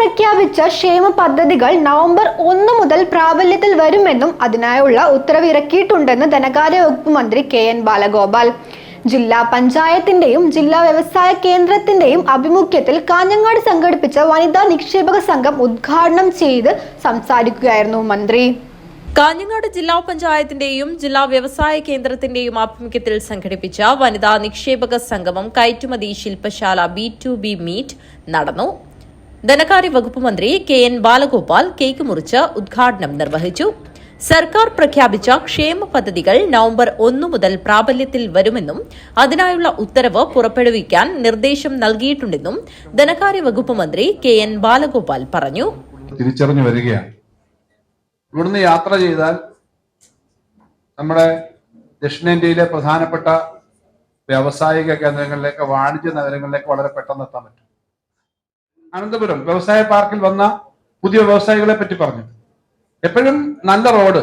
പ്രഖ്യാപിച്ച ക്ഷേമ പദ്ധതികൾ നവംബർ ഒന്ന് മുതൽ പ്രാബല്യത്തിൽ വരുമെന്നും അതിനായുള്ള ഉത്തരവിറക്കിയിട്ടുണ്ടെന്ന് ധനകാര്യ വകുപ്പ് മന്ത്രി കെ എൻ ബാലഗോപാൽ. ജില്ലാ പഞ്ചായത്തിന്റെയും ജില്ലാ വ്യവസായ കേന്ദ്രത്തിന്റെയും ആഭിമുഖ്യത്തിൽ കാഞ്ഞങ്ങാട് സംഘടിപ്പിച്ച വനിതാ നിക്ഷേപക സംഘം ഉദ്ഘാടനം ചെയ്ത് സംസാരിക്കുകയായിരുന്നു മന്ത്രി. കാഞ്ഞങ്ങാട് ജില്ലാ പഞ്ചായത്തിന്റെയും ജില്ലാ വ്യവസായ കേന്ദ്രത്തിന്റെയും ആഭിമുഖ്യത്തിൽ സംഘടിപ്പിച്ച വനിതാ നിക്ഷേപക സംഗമം കയറ്റുമതി ശില്പശാല ബി ടു ബി മീറ്റ് നടന്നു. ധനകാര്യ വകുപ്പ് മന്ത്രി കെ എൻ ബാലഗോപാൽ കേക്ക് മുറിച്ച് ഉദ്ഘാടനം നിർവഹിച്ചു. സർക്കാർ പ്രഖ്യാപിച്ച ക്ഷേമ പദ്ധതികൾ നവംബർ ഒന്നു മുതൽ പ്രാബല്യത്തിൽ വരുമെന്നും അതിനായുള്ള ഉത്തരവ് പുറപ്പെടുവിക്കാൻ നിർദ്ദേശം നൽകിയിട്ടുണ്ടെന്നും ധനകാര്യ വകുപ്പ് മന്ത്രി കെ എൻ ബാലഗോപാൽ പറഞ്ഞു. തിരിച്ചറിഞ്ഞു വരികയാണ്. ഇവിടുന്ന് യാത്ര ചെയ്താൽ നമ്മുടെ ദക്ഷിണേന്ത്യയിലെ പ്രധാനപ്പെട്ട വ്യാവസായിക കേന്ദ്രങ്ങളിലേക്ക് വാണിജ്യ നഗരങ്ങളിലേക്ക് വളരെ പെട്ടെന്ന് എത്താൻ അനന്തപുരം വ്യവസായ പാർക്കിൽ വന്ന പുതിയ വ്യവസായികളെ പറ്റി പറഞ്ഞു. എപ്പോഴും നല്ല റോഡ്.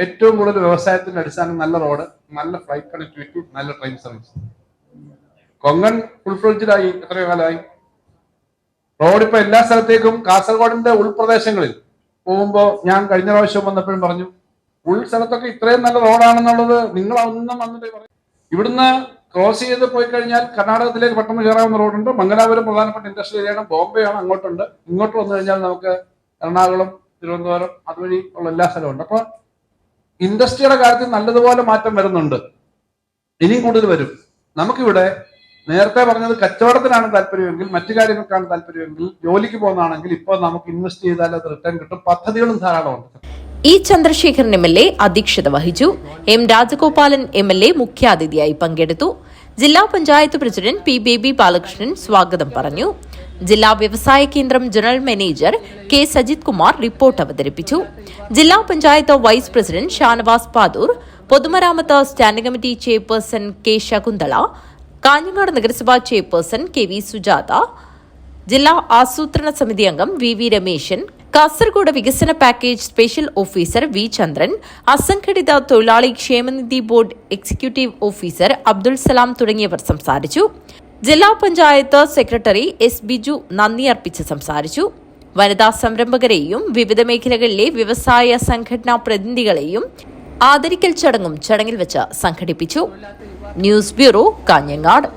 ഏറ്റവും കൂടുതൽ വ്യവസായത്തിന്റെ അടിസ്ഥാനം നല്ല റോഡ് നല്ല ഫ്ലൈറ്റ് കണക്ടിവിറ്റി നല്ല ട്രെയിൻ സർവീസ് കൊങ്കൺ ഫുൾഫ്ലഡ്ജായി എത്രയോ കാലമായി. റോഡ് ഇപ്പൊ എല്ലാ സ്ഥലത്തേക്കും കാസർഗോഡിന്റെ ഉൾപ്രദേശങ്ങളിൽ പോകുമ്പോ ഞാൻ കഴിഞ്ഞ പ്രാവശ്യം വന്നപ്പോഴും പറഞ്ഞു ഉൾ സ്ഥലത്തൊക്കെ ഇത്രയും നല്ല റോഡാണെന്നുള്ളത് നിങ്ങൾ ഒന്നും വന്നിട്ട് പറയും ഇവിടുന്ന് ക്രോസ് ചെയ്ത് പോയി കഴിഞ്ഞാൽ കർണാടകത്തിലേക്ക് പെട്ടെന്ന് കയറാവുന്ന റോഡുണ്ട്. മംഗലാപുരം പ്രധാനപ്പെട്ട ഇൻഡസ്ട്രിയൽ ഏരിയയാണ് ബോംബെ ആണ് അങ്ങോട്ടുണ്ട്. ഇങ്ങോട്ട് വന്നു കഴിഞ്ഞാൽ നമുക്ക് എറണാകുളം തിരുവനന്തപുരം അതുവഴി ഉള്ള എല്ലാ സ്ഥലവും ഉണ്ട്. അപ്പൊ ഇൻഡസ്ട്രിയുടെ കാര്യത്തിൽ നല്ലതുപോലെ മാറ്റം വരുന്നുണ്ട്. ഇനിയും കൂടുതൽ വരും. നമുക്കിവിടെ നേരത്തെ പറഞ്ഞത് കച്ചവടത്തിനാണ് താല്പര്യമെങ്കിൽ മറ്റു കാര്യങ്ങൾക്കാണ് താല്പര്യമെങ്കിൽ ജോലിക്ക് പോകുന്നതാണെങ്കിൽ ഇപ്പോൾ നമുക്ക് ഇൻവെസ്റ്റ് ചെയ്താൽ അത് റിട്ടേൺ കിട്ടും. പദ്ധതികളും ധാരാളമുണ്ട്. E Chandrasekharan M L A അധ്യക്ഷത വഹിച്ചു. M Rajagopalan M L A മുഖ്യാതിഥിയായി പങ്കെടുത്തു. ജില്ലാ പഞ്ചായത്ത് പ്രസിഡന്റ് പി ബേബി ബാലകൃഷ്ണൻ സ്വാഗതം പറഞ്ഞു. ജില്ലാ വ്യവസായ കേന്ദ്രം general manager K Sajith Kumar report അവതരിപ്പിച്ചു. ജില്ലാ പഞ്ചായത്ത് വൈസ് പ്രസിഡന്റ് ഷാനവാസ് പാദൂർ പൊതുമരാമത്ത് standing committee chairperson K Shakuntala Kanhangad നഗരസഭാ ചെയർപേഴ്സൺ കെ വി സുജാത ജില്ലാ ആസൂത്രണ സമിതി അംഗം വി വി രമേശൻ കാസർഗോഡ് വികസന package special officer V Chandran അസംഘടിത തൊഴിലാളി ക്ഷേമനിധി board executive officer Abdul Salam തുടങ്ങിയവർ സംസാരിച്ചു. ജില്ലാ പഞ്ചായത്ത് സെക്രട്ടറി എസ് ബിജു നന്ദി അർപ്പിച്ച് സംസാരിച്ചു. വനിതാ സംരംഭകരെയും വിവിധ മേഖലകളിലെ വ്യവസായ സംഘടനാ പ്രതിനിധികളെയും ആദരിക്കൽ ചടങ്ങും ചടങ്ങിൽ വെച്ച് സംഘടിപ്പിച്ചു. News bureau Kanhangad.